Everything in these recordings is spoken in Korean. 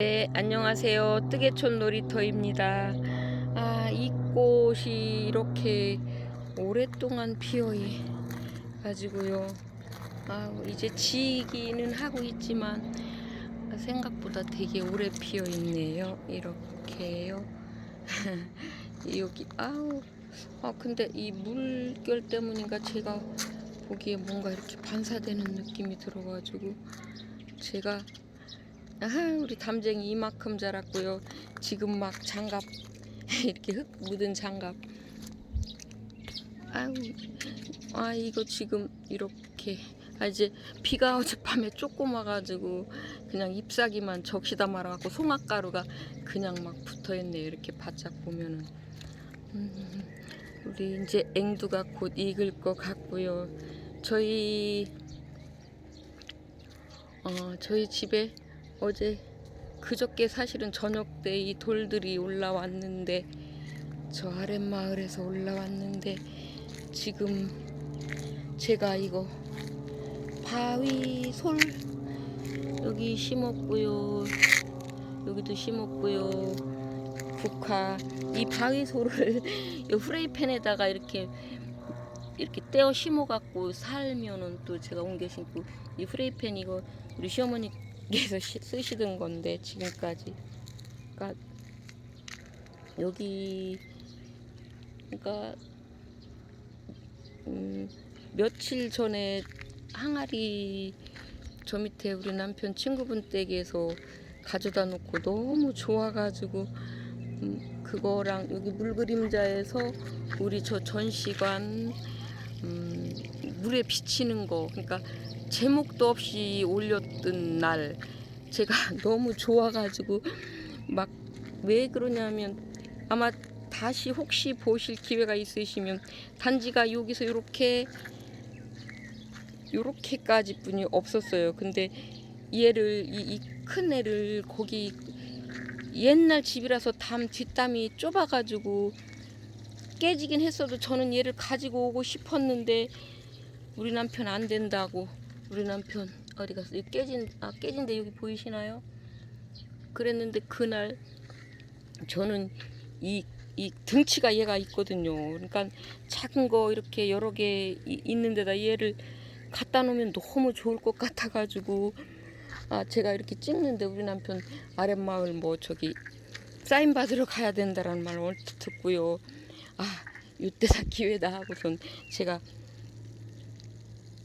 네, 안녕하세요. 뜨개촌 놀이터입니다. 아, 이 꽃이 이렇게 오랫동안 피어 가지고요. 아, 이제 지기는 하고 있지만 생각보다 되게 오래 피어 있네요. 이렇게요. 여기 아우. 아, 근데 이 물결 때문인가 제가 보기에 뭔가 이렇게 반사되는 느낌이 들어 가지고 제가 아하 우리 담쟁이 이만큼 자랐고요. 지금 막 장갑 이렇게 흙 묻은 장갑. 아유 아 이거 지금 이렇게 아 이제 비가 어젯밤에 조금 와가지고 그냥 잎사귀만 적시다 말아갖고 송악가루가 그냥 막 붙어있네요. 이렇게 바짝 보면은 음, 우리 이제 앵두가 곧 익을 것 같고요. 저희 어 저희 집에 어제 그저께 사실은 저녁 때 이 돌들이 올라왔는데 저 아랫마을에서 올라왔는데 지금 제가 이거 바위 솔 여기 심었고요. 여기도 심었고요. 국화. 이 바위 솔을 이 후레이팬에다가 이렇게 이렇게 떼어 심어 갖고 살면은 또 제가 옮겨 심고 이 후레이팬 이거 우리 시어머니 시- 쓰시던 건데 지금까지. 그러니까 여기 그러니까 음, 며칠 전에 항아리 저 밑에 우리 남편 친구분 댁에서 가져다 놓고 너무 좋아가지고 음, 그거랑 여기 물그림자에서 우리 저 전시관 음, 물에 비치는 거. 그러니까 제목도 없이 올렸던 날 제가 너무 좋아가지고 막 왜 그러냐면 아마 다시 혹시 보실 기회가 있으시면 단지가 여기서 이렇게 요렇게까지 뿐이 없었어요. 근데 얘를 이큰 애를 거기 옛날 집이라서 담 뒷담이 좁아가지고 깨지긴 했어도 저는 얘를 가지고 오고 싶었는데 우리 남편 안 된다고 우리 남편 어디 갔어? 이 깨진 아 깨진데 여기 보이시나요? 그랬는데 그날 저는 이 이 등치가 얘가 있거든요. 그러니까 작은 거 이렇게 여러 개 이- 있는 데다 얘를 갖다 놓으면 너무 좋을 것 같아가지고 아 제가 이렇게 찍는데 우리 남편 아랫마을 뭐 저기 사인 받으러 가야 된다라는 말 얼핏 듣고요. 아 이때다 기회다 하고선 제가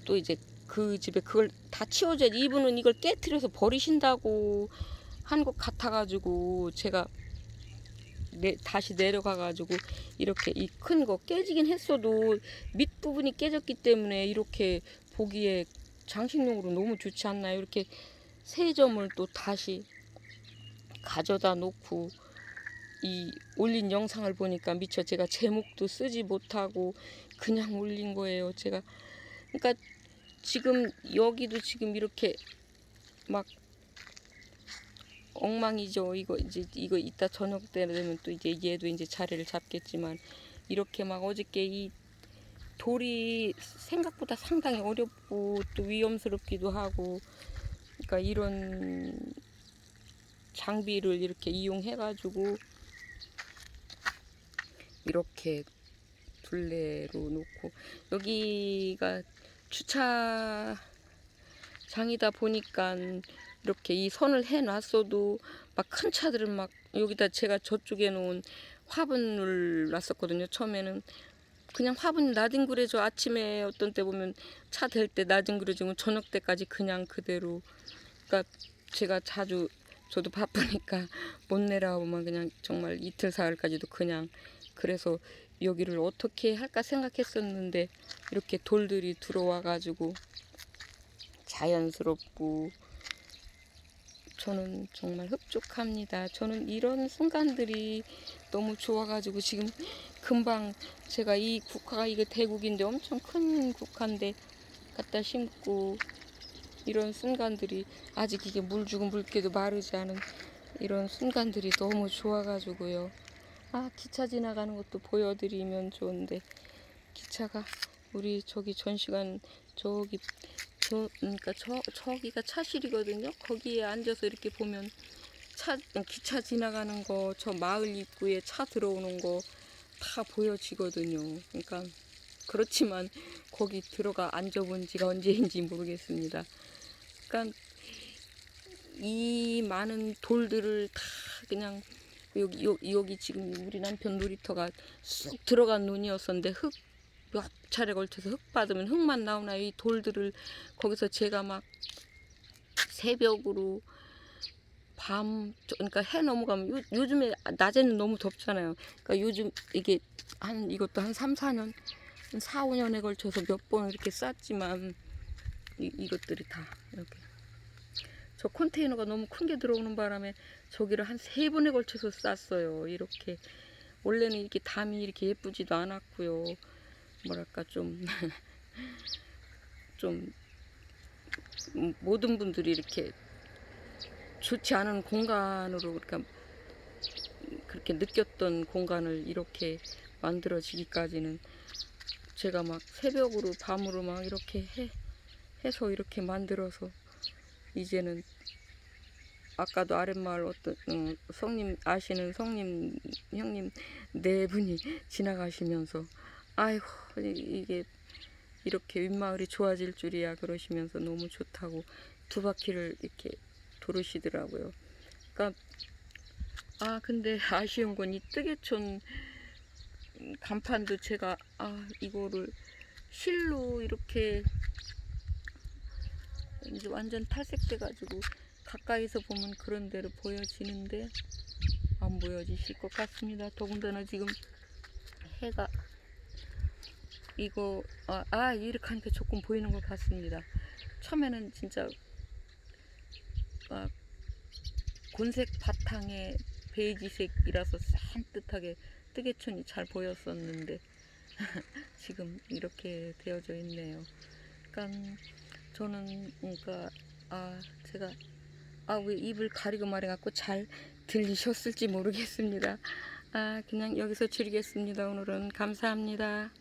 또 이제 그 집에 그걸 다 치워줘야지 이분은 이걸 깨트려서 버리신다고 한 것 같아가지고 제가 내, 다시 내려가가지고 이렇게 이 큰 거 깨지긴 했어도 밑부분이 깨졌기 때문에 이렇게 보기에 장식용으로 너무 좋지 않나요? 이렇게 세 점을 또 다시 가져다 놓고 이 올린 영상을 보니까 미처 제가 제목도 쓰지 못하고 그냥 올린 거예요. 제가 그러니까 지금 여기도 지금 이렇게 막 엉망이죠. 이거 이제 이거 이따 저녁 때 되면 또 이제 얘도 이제 자리를 잡겠지만 이렇게 막 어저께 이 돌이 생각보다 상당히 어렵고 또 위험스럽기도 하고 그러니까 이런 장비를 이렇게 이용해 가지고 이렇게 둘레로 놓고 여기가 주차장이다 보니까 이렇게 이 선을 해 놨어도 막 큰 차들은 막 여기다 제가 저쪽에 놓은 화분을 놨었거든요. 처음에는 그냥 화분 나뒹구려져 아침에 어떤 때 보면 차 댈 때 나뒹구려지고 저녁 때까지 그냥 그대로 그러니까 제가 자주 저도 바쁘니까 못 내려오면 그냥 정말 이틀 사흘까지도 그냥 그래서 여기를 어떻게 할까 생각했었는데 이렇게 돌들이 들어와 가지고 자연스럽고 저는 정말 흡족합니다. 저는 이런 순간들이 너무 좋아가지고 지금 금방 제가 이 국화가 이게 대국인데 엄청 큰 국화인데 갖다 심고 이런 순간들이 아직 이게 물 주고 물기도 마르지 않은 이런 순간들이 너무 좋아가지고요. 아 기차 지나가는 것도 보여드리면 좋은데 기차가 우리 저기 전시관 저기 저 그러니까 저 저기가 차실이거든요. 거기에 앉아서 이렇게 보면 차 기차 지나가는 거 저 마을 입구에 차 들어오는 거 다 보여지거든요. 그러니까 그렇지만 거기 들어가 앉아본 지가 언제인지 모르겠습니다. 그러니까 이 많은 돌들을 다 그냥 여기 요- 여기 지금 우리 남편 놀이터가 쑥 들어간 논이었었는데 흙 몇 차례 걸쳐서 흙 받으면 흙만 나오나 이 돌들을 거기서 제가 막 새벽으로 밤 저- 그러니까 해 넘어가면 요, 요즘에 낮에는 너무 덥잖아요. 그러니까 요즘 이게 한 이것도 한 3, 4년 한 4, 5년에 걸쳐서 몇 번 이렇게 쌌지만 이, 이것들이 다 이렇게 저 컨테이너가 너무 큰 게 들어오는 바람에 저기를 한 세 번에 걸쳐서 쌌어요. 이렇게 원래는 이렇게 담이 이렇게 예쁘지도 않았고요. 뭐랄까 좀 좀 음, 모든 분들이 이렇게 좋지 않은 공간으로 그러니까 그렇게 느꼈던 공간을 이렇게 만들어지기까지는 제가 막 새벽으로 밤으로 막 이렇게 해, 해서 이렇게 만들어서 이제는 아까도 아랫마을 어떤 음, 성님 아시는 성님 형님 네 분이 지나가시면서 아이고 이- 이게 이렇게 윗마을이 좋아질 줄이야 그러시면서 너무 좋다고 두 바퀴를 이렇게 도르시더라고요. 그러니까 아 근데 아쉬운 건 이 뜨개촌 간판도 제가 아 이거를 실로 이렇게 이제 완전 탈색돼 가지고 가까이서 보면 그런 대로 보여지는데 안 보여지실 것 같습니다. 더군다나 지금 해가 이거 아, 아 이렇게 하니까 조금 보이는 것 같습니다. 처음에는 진짜 아, 곤색 바탕에 베이지색이라서 산뜻하게 뜨개촌이 잘 보였었는데 지금 이렇게 되어져 있네요. 그러니까 저는 그러니까 아 제가 아왜 입을 가리고 말해갖고 잘 들리셨을지 모르겠습니다. 아 그냥 여기서 줄이겠습니다. 오늘은 감사합니다.